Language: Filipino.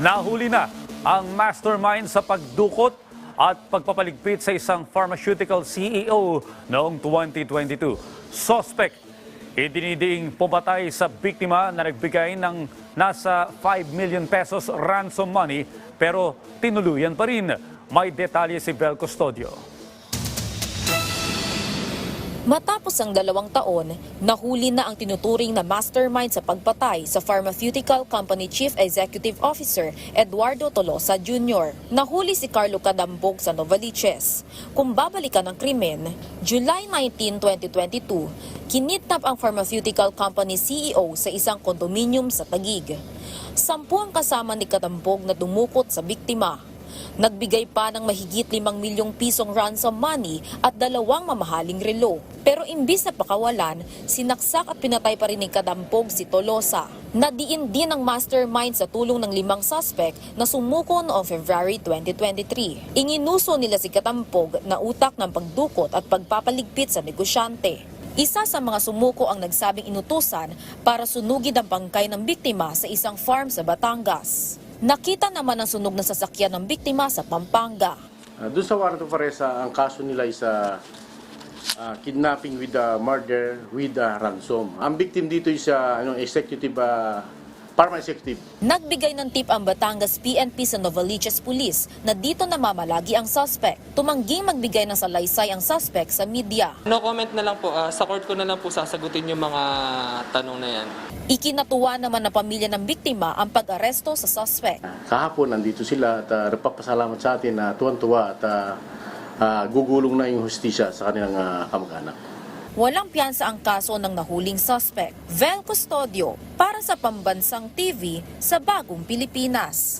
Nahuli na ang mastermind sa pagdukot at pagpapaligpit sa isang pharmaceutical CEO noong 2022. Suspect, idinidiing pumatay sa biktima na nagbigay ng nasa 5 million pesos ransom money pero tinuluyan pa rin. May detalye si Bel Custodio. Matapos ang dalawang taon, nahuli na ang tinuturing na mastermind sa pagpatay sa Pharmaceutical Company Chief Executive Officer Eduardo Tolosa Jr. Nahuli si Carlo Cadambog sa Novaliches. Kung babalikan ang krimen, July 19, 2022, kinidnap ang pharmaceutical company CEO sa isang kondominium sa Tagig. Sampu ang kasama ni Cadambog na dumukot sa biktima. Nagbigay pa ng mahigit 5 milyong pisong ransom money at dalawang mamahaling relo. Pero imbis na pakawalan, sinaksak at pinatay pa rin ni Kadampog si Tolosa. Nadiin din ang mastermind sa tulong ng limang suspect na sumuko noong February 2023. Inginuso nila si Kadampog na utak ng pagdukot at pagpapaligpit sa negosyante. Isa sa mga sumuko ang nagsabing inutusan para sunugid ang bangkay ng biktima sa isang farm sa Batangas. Nakita naman ang sunog ng sasakyan ng biktima sa Pampanga. Uh, doon sa warrant of arrest, ah, ang kaso nila is ah, ah, kidnapping with a murder with a ransom. Ang victim dito is ah, ano, executive, ah, pharma executive. Nagbigay ng tip ang Batangas PNP sa Novaliches Police na dito namamalagi ang suspect. Tumangging magbigay ng salaysay ang suspect sa media. No comment na lang po. Ah, sa court ko na lang po sasagutin yung mga tanong na yan. Ikinatuwa naman ng pamilya ng biktima ang pag-aresto sa suspect. Kahapon, nandito sila at uh, nagpapasalamat sa atin na tuwan-tuwa at ah, ah, gugulong na yung hustisya sa kanilang ah, kamag-anak. Walang piyansa ang kaso ng nahuling suspect. Vel Custodio para sa Pambansang TV sa Bagong Pilipinas.